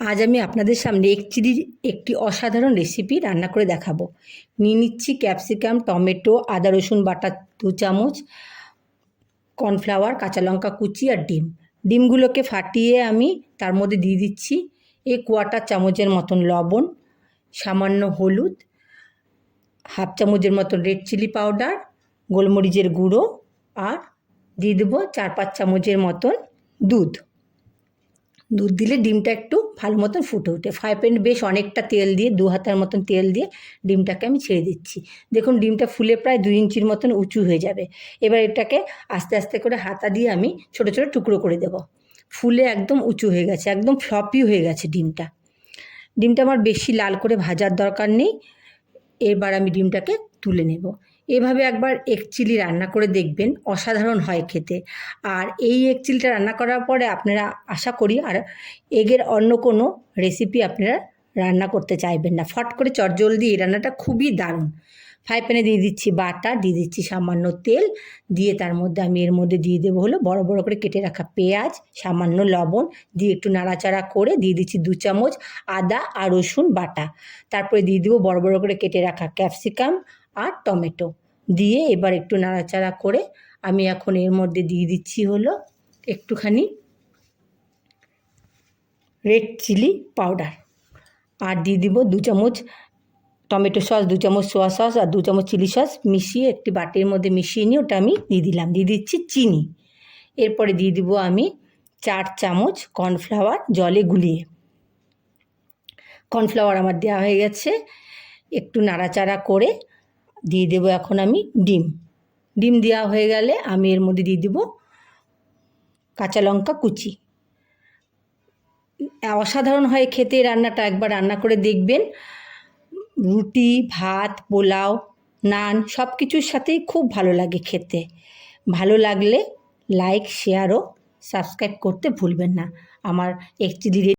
আজ আমি আপনাদের সামনে এক চিলির একটি অসাধারণ রেসিপি রান্না করে দেখাবো। নিয়ে নিচ্ছি ক্যাপসিকাম টমেটো আদা, রসুন বাটা দু চামচ কর্নফ্লাওয়ার কাঁচা লঙ্কা কুচি আর ডিম। ডিমগুলোকে ফাটিয়ে আমি তার মধ্যে দিয়ে দিচ্ছি এক কোয়াটার চামচের মতন লবণ, সামান্য হলুদ হাফ চামচের মতন রেড চিলি পাউডার গোলমরিচের গুঁড়ো আর দিয়ে দেবো চার পাঁচ চামচের মতন দুধ। দুধ দিলে ডিমটা একটু ভালো মতন ফুটে ওঠে ফ্রাই প্যানে বেশ অনেকটা তেল দিয়ে, দু হাতার মতন তেল দিয়ে ডিমটাকে আমি ছেড়ে দিচ্ছি। দেখুন, ডিমটা ফুলে প্রায় দুই ইঞ্চির মতন উঁচু হয়ে যাবে। এবার এটাকে আস্তে আস্তে করে হাতা দিয়ে আমি ছোটো ছোটো টুকরো করে দেব। ফুলে একদম উঁচু হয়ে গেছে, একদম ফ্লপি হয়ে গেছে ডিমটা। ডিমটা আমার বেশি লাল করে ভাজার দরকার নেই। এবার আমি ডিমটাকে তুলে নেব। এভাবে একবার এগ চিলি রান্না করে দেখবেন, অসাধারণ হয় খেতে। আর এই এগ চিলিটা রান্না করার পরে আপনারা আশা করি আর এগের অন্য কোনো রেসিপি আপনারা রান্না করতে চাইবেন না। ফট করে চটজলদি এই রান্নাটা খুবই দারুণ। ফ্রাই প্যানে দিয়ে দিচ্ছি বাটা, দিয়ে দিচ্ছি সামান্য তেল, দিয়ে তার মধ্যে আমি এর মধ্যে দিয়ে দেবো হলো বড় বড় করে কেটে রাখা পেঁয়াজ, সামান্য লবণ, দিয়ে একটু নাড়াচাড়া করে দিয়ে দিচ্ছি দু চামচ আদা আর রসুন বাটা। তারপরে দিয়ে দেবো বড় বড় করে কেটে রাখা ক্যাপসিকাম আর টমেটো। দিয়ে এবার একটু নাড়াচাড়া করে আমি এখন এর মধ্যে দিয়ে দিচ্ছি হলো একটুখানি রেড চিলি পাউডার। আর দিয়ে দিব দু চামচ টমেটো সস, দু চামচ সোয়া সস আর দু চামচ চিলি সস মিশিয়ে একটি বাটির মধ্যে মিশিয়ে নিয়ে ওটা আমি দিয়ে দিলাম। দিয়ে দিচ্ছি চিনি। এরপরে দিয়ে দিব আমি চার চামচ কর্নফ্লাওয়ার জলে গুলিয়ে। কর্নফ্লাওয়ার আমার দেওয়া হয়ে গেছে। একটু নাড়াচাড়া করে দিয়ে দেবো এখন আমি ডিম। ডিম দেওয়া হয়ে গেলে আমি এর মধ্যে দিয়ে দেবো কাঁচা লঙ্কা কুচি। অসাধারণ হয় খেতে, রান্নাটা একবার রান্না করে দেখবেন। রুটি, ভাত, পোলাও, নান সব কিছুর সাথেই খুব ভালো লাগে খেতে। ভালো লাগলে লাইক, শেয়ার ও সাবস্ক্রাইব করতে ভুলবেন না। আমার একচুয়ালি